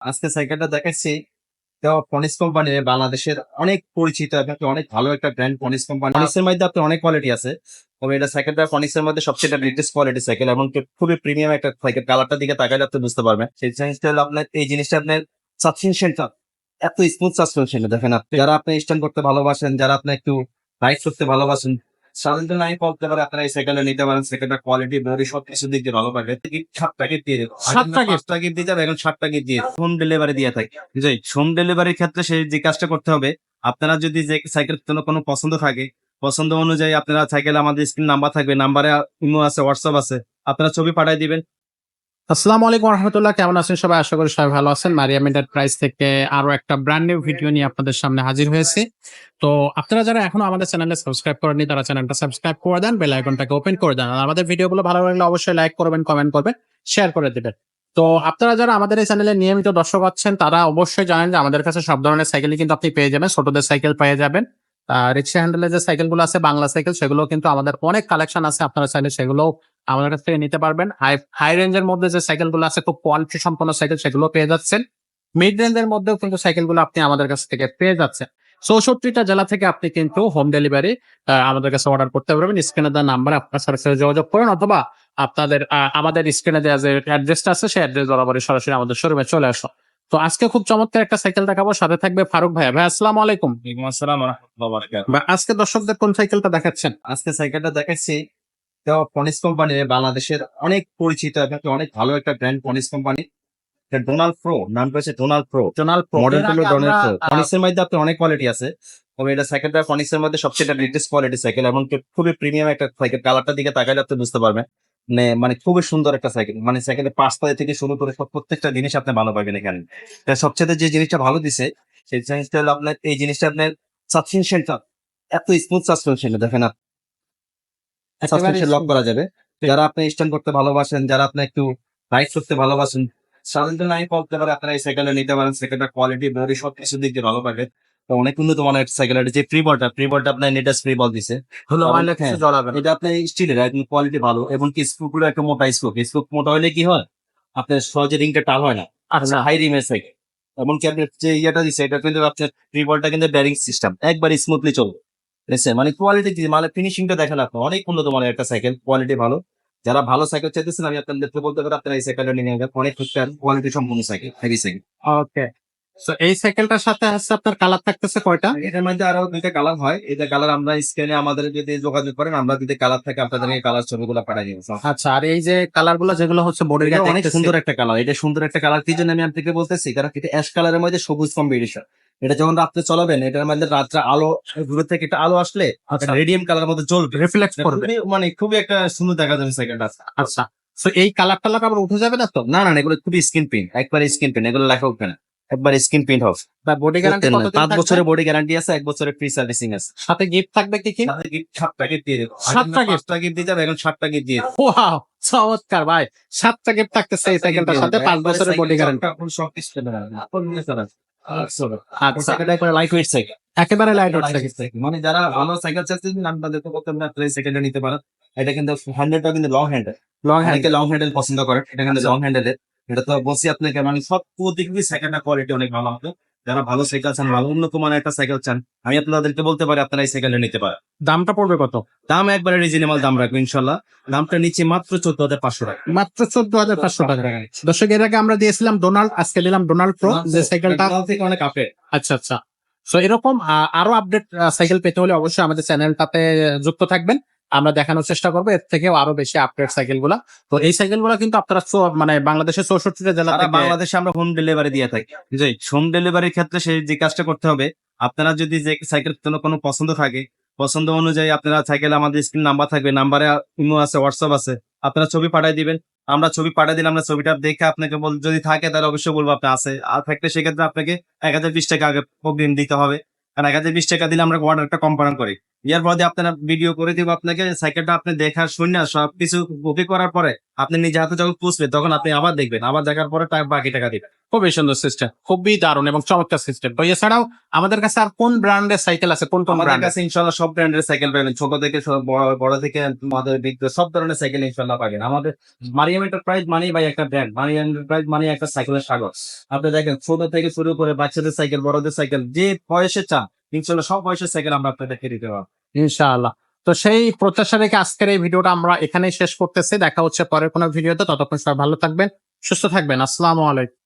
আজকে সাইকেলটা দেখাচ্ছি। তো পনিস কোম্পানি বাংলাদেশের অনেক পরিচিত এবং অনেক ভালো একটা ব্র্যান্ড পনিস কোম্পানি পনিসের মধ্যে আপনার অনেক কোয়ালিটি আছে। তবে এটা সাইকেলটা পনিসের মধ্যে সবচেয়ে লেটেস্ট কোয়ালিটি সাইকেল এবং খুবই প্রিমিয়াম একটা সাইকেল। কালারটা দিকে তাকালে আপনি বুঝতে পারবেন। সেই জিনিসটা হলো আপনার, এই জিনিসটা আপনার সাসপেনশনটা এত স্মুথ সাসপেনশন দেখেন আপনি, যারা আপনি স্ট্যান্ড করতে ভালোবাসেন, যারা আপনি একটু রাইড করতে ভালোবাসেন সাধারণত নাই বলতে পারে আপনারা এই সাইকেলটা নিতে পারেন সাইকেলটা কোয়ালিটি বডি সব কিছু দিক দিয়ে ভালো পাবে। সাত প্যাকেট দিয়ে দেবো। সাত packet? পাঁচ প্যাকেট দিয়ে যাবে এখন সাত প্যাকেট দিয়ে হোম ডেলিভারি দিয়ে থাকে। বুঝলি হোম ডেলিভারির ক্ষেত্রে সেই যে কাজটা করতে হবে আপনারা যদি যে সাইকেল কোনো কোনো পছন্দ থাকে পছন্দ অনুযায়ী আপনারা সাইকেল আমাদের স্ক্রিন নাম্বার থাকবে নাম্বারে ইমো আছে হোয়াটসঅ্যাপ আছে আপনারা ছবি পাঠিয়ে দিবেন। আসসালামু আলাইকুম রহমতুল্লাহ কেমন আছেন সবাই? আশা করি সবাই ভালো আছেন। মারিয়াম এন্টারপ্রাইজ থেকে আরও একটা ব্র্যান্ড নিউ ভিডিও নিয়ে আপনাদের সামনে হাজির হয়েছে। তো আপনারা যারা এখনও আমাদের চ্যানেলে সাবস্ক্রাইব করেননি, তারা চ্যানেলটা সাবস্ক্রাইব করে দেন বেল আইকনটাকে ওপেন করে দেন। আর আমাদের ভিডিওগুলো ভালো লাগলে অবশ্যই লাইক করবেন কমেন্ট করবেন শেয়ার করে দেবেন। তো আপনারা যারা আমাদের এই চ্যানেলে নিয়মিত দর্শক আছেন তারা অবশ্যই জানেন যে আমাদের কাছে সব ধরনের সাইকেলই কিন্তু আপনি পেয়ে যাবেন, ছোটদের সাইকেল পেয়ে যাবেন। রিক্সা হ্যান্ডেলের যে সাইকেলগুলো আছে, বাংলা সাইকেল সেগুলো কিন্তু আমাদের অনেক কালেকশন আছে। আপনারা চাইলে সেগুলো আমাদের কাছ থেকে নিতে পারবেন। হাই হাই রেঞ্জের মধ্যে যে সাইকেলগুলো আছে খুব কোয়ালিটি সম্পন্ন সাইকেল সেগুলো পেয়ে যাচ্ছেন। মিড রেঞ্জের মধ্যেও কিন্তু সাইকেলগুলো আপনি আমাদের কাছ থেকে পেয়ে যাচ্ছেন। চৌষট্টিটা জেলা থেকে আপনি কিন্তু হোম ডেলিভারি আমাদের কাছে অর্ডার করতে পারবেন। স্ক্রিনে দেওয়া নাম্বারে আপনার সাথে যোগাযোগ করেন অথবা আপনাদের আমাদের স্ক্রিনে দেওয়া যে অ্যাড্রেসটা আছে সেই অ্যাড্রেস বরাবরই সরাসরি আমাদের শোরুমে চলে আসো তো আজকে খুব চমৎকার একটা সাইকেল দেখাবো। সাথে থাকবে ফারুক ভাই ভাই আসসালামু আলাইকুম। আজকে দর্শকদের কোন সাইকেলটা দেখাচ্ছেন? আজকে সাইকেলটা দেখাচ্ছি তো পনিস কোম্পানি বাংলাদেশের অনেক পরিচিত এবং অনেক ভালো একটা brand Phoenix company. Donald pro নামটা হচ্ছে ডোনাল্ড প্রো জোনাল প্রো মডেল হলো ডোনাল্ড প্রো পনিসের মধ্যে আপনার অনেক কোয়ালিটি আছে। তবে এটা সাইকেলটা পনিসের মধ্যে সবচেয়ে লেটেস্ট কোয়ালিটি সাইকেল এবং খুবই প্রিমিয়াম একটা সাইকেল কালারটা দিকে তাকালে আপনি বুঝতে পারবেন। মানে মানে খুবই সুন্দর একটা সাইকেল মানে সাইকেলের পাঁচটা থেকে শুরু করে সব প্রত্যেকটা জিনিস আপনি ভালো পাবেন এখানে। সবচেয়ে যে জিনিসটা ভালো দিছে সেই জিনিসটা হলো আপনার এই জিনিসটা আপনার সাসপেনশনটা এত স্মুথ সাসপেনশন দেখেন আপনি। সাসপেনশন লক করা যাবে। যারা আপনি স্ট্যান্ড করতে ভালোবাসেন যারা আপনি একটু রাইড করতে ভালোবাসেন সাধারণত আমি বলতে পারি আপনারা এই সাইকেলটা নিতে পারেন সাইকেলটা কোয়ালিটি বডি সব কিছু দিক দিয়ে ভালো পাবে। তো অনেক উন্নত মানের সাইকেল এটা যে ফ্রি বলটা ফ্রি বলটা আপনার নেটাস ফ্রি বল দিছে। হলো। মাইলে কিছু জ্বলাবেন এটা আপনার স্টিলের একদম কোয়ালিটি ভালো এবং কি স্ক্রু গুলো একটা মোটা স্ক্রু স্ক্রু মোটা হলে কি হয়? আপনার সহজে রিংটা টাল হয় না। আচ্ছা। হাই রিমের সাইকেল এমনকি আপনি যে ইয়েটা দিচ্ছে এটা কিন্তু আপনার ফ্রি বলটা কিন্তু ব্যারিং সিস্টেম একবার স্মুথলি চলবে। বুঝছেন মানে কোয়ালিটি মানে ফিনিশিংটা দেখেন আপনি অনেক উন্নত মানের একটা সাইকেল কোয়ালিটি ভালো। যারা ভালো সাইকেল চাইতেছেন আমি আপনাদেরকে বলতে পারি আপনারা এই সাইকেলটা নিয়ে নেবেন। অনেক কোয়ালিটি সম্পূর্ণ সাইকেল হেভি সাইকেল ওকে তো এই সাইকেলটার সাথে হচ্ছে আপনার কালার থাকতেছে কয়টা? এটার মধ্যে আরও দুইটা কালার হয়। এটা কালার আমরা স্ক্রিনে আমাদের যদি যোগাযোগ করেন আমরা যদি কালার থাকে আপনাদেরকে কালার ছবিগুলো পাঠিয়ে দিব। আচ্ছা আর এই যে কালারগুলো যেগুলো হচ্ছে বোর্ডের গায়ে অনেক সুন্দর একটা কালার এটা সুন্দর একটা কালার কি জন্য আমি আপনাকে বলতেছি? কারণ এটা অ্যাশ কালারের মধ্যে সবুজ কম্বিনেশন এটা যখন রাত্রে চলাবেন এটার মধ্যে রাত্রে আলো দূর থেকে একটা আলো আসলে আচ্ছা। রেডিয়াম কালার মধ্যে জ্বলবে। রিফ্লেক্ট করবে। মানে খুবই একটা সুন্দর দেখা যাবে সাইকেলটা আচ্ছা। তো এই কালার টালার আবার উঠে যাবে না তো? না না এগুলো খুবই স্কিন প্রিন্ট একবার স্কিন প্রিন্ট এগুলো লেখা উঠবে না। একবার স্কিন প্রিন্ট হবে। বা বডি গ্যারান্টি পাঁচ বছরের বডি গ্যারান্টি আছে এক বছরের ফ্রি সার্ভিসিং আছে। সাথে গিফট থাকবে কি কি? সাতটা gift দিয়ে দেবো। সাতটা? সাতটা gift? দিয়ে যাবে এখন সাতটা gift দিয়ে দেবো। ওয়াও চমৎকার ভাই। সাতটা গিফট থাকতেছে এই সাইকেলটার সাথে পাঁচ বছরের বডি গ্যারান্টি সব কিছু আচ্ছা। আচ্ছা। লাইট ওয়েট সাইকেল একেবারে লাইট Lightweight মানে যারা ভালো সাইকেল চাচ্ছেন আমি তাদের নিতে পারেন। এটা কিন্তু হ্যান্ডেলটা কিন্তু long handle long hand long handle পছন্দ করেন এটা কিন্তু লং হ্যান্ডেলের এটা তো বলছি আপনাকে মানে সব দিক দিয়ে কোয়ালিটি অনেক ভালো হবে। যারা ভালো সাইকেল চান ভালো উন্নত মানের একটা সাইকেল চান আমি আপনাদেরকে বলতে পারি আপনারা এই সাইকেলটা নিতে পারেন। দামটা পড়বে কত? দাম একবারে রিজনেবল দাম রাখব ইনশাল্লাহ দামটা নিচে মাত্র চোদ্দ হাজার পাঁচশো টাকা। মাত্র চোদ্দ হাজার পাঁচশো টাকা। দর্শক এর আগে আমরা দিয়েছিলাম ডোনাল্ড আজকে নিলাম ডোনাল্ড প্রো যে সাইকেলটা থেকে অনেক আপডেট আচ্ছা আচ্ছা। সো এরকম আরও আপডেট সাইকেল পেতে হলে অবশ্যই আমাদের চ্যানেলটাতে যুক্ত থাকবেন। আমরা দেখানোর চেষ্টা করব। এর থেকেও আরও বেশি আপডেট সাইকেলগুলা তো এই সাইকেলগুলা কিন্তু আপনারা মানে বাংলাদেশের চৌষট্টিটা জেলা বাংলাদেশে আমরা হোম ডেলিভারি দিয়ে থাকি। জি হোম ডেলিভারির ক্ষেত্রে সেই যে কাজটা করতে হবে আপনারা যদি যে সাইকেল কোনো পছন্দ থাকে পছন্দ অনুযায়ী আপনারা সাইকেল আমাদের স্ক্রিন নাম্বার থাকবে নাম্বারে ইমো আছে হোয়াটসঅ্যাপ আছে আপনারা ছবি পাঠিয়ে দিবেন। আমরা ছবি পাঠিয়ে দিলে আমরা ছবিটা দেখে আপনাকে বল যদি থাকে তাহলে অবশ্যই বলব আপনি আছে। আর থাকলে সেক্ষেত্রে আপনাকে এক হাজার বিশ টাকা আগে অগ্রিম দিতে হবে। কারণ এক হাজার বিশ টাকা দিলে আমরা অর্ডারটা কম্পাউন্ড করি। ইয়ার পরে আপনারা ভিডিও করে দিব আপনাকে সাইকেলটা আপনি দেখা শুনে সবকিছু কপি করার পরে আপনি নিজে হাতে যখন পুষবে তখন আপনি আবার দেখবেন আবার দেখার পরে বাকি টাকা দিবেন। খুবই সুন্দর সিস্টেম খুবই দারুণ এবং চমৎকার সিস্টেম তো এছাড়াও আমাদের কাছে আর কোন ব্র্যান্ডের সাইকেল আছে? কোন কোন আমাদের ব্র্যান্ড কাছে ইনশাল্লাহ সব ব্র্যান্ডের সাইকেল পাবেন। ছোট থেকে বড়- থেকে আমাদের বিগ সব ধরনের সাইকেল ইনশাল্লাহ পাবেন। আমাদের মারিয়াম এন্টারপ্রাইজ মানে ভাই একটা ব্র্যান্ড মারিয়াম এন্টারপ্রাইজ মানে একটা সাইকেলের সাগর। আপনি দেখেন ছোট থেকে শুরু করে বাচ্চাদের সাইকেল বড়দের সাইকেল যে বয়সে চান ইনশাল্লাহ সব বয়সের সাইকেল আমরা আপনাদেরকে দিতে পারব। ইনশাআল্লাহ। তো সেই প্রত্যাশা রেখে আজকের এই ভিডিওটা আমরা এখানেই শেষ করতেছি। দেখা হচ্ছে পরের কোনো ভিডিওতে ততক্ষণ সবাই ভালো থাকবেন, সুস্থ থাকবেন। আসসালামু আলাইকুম।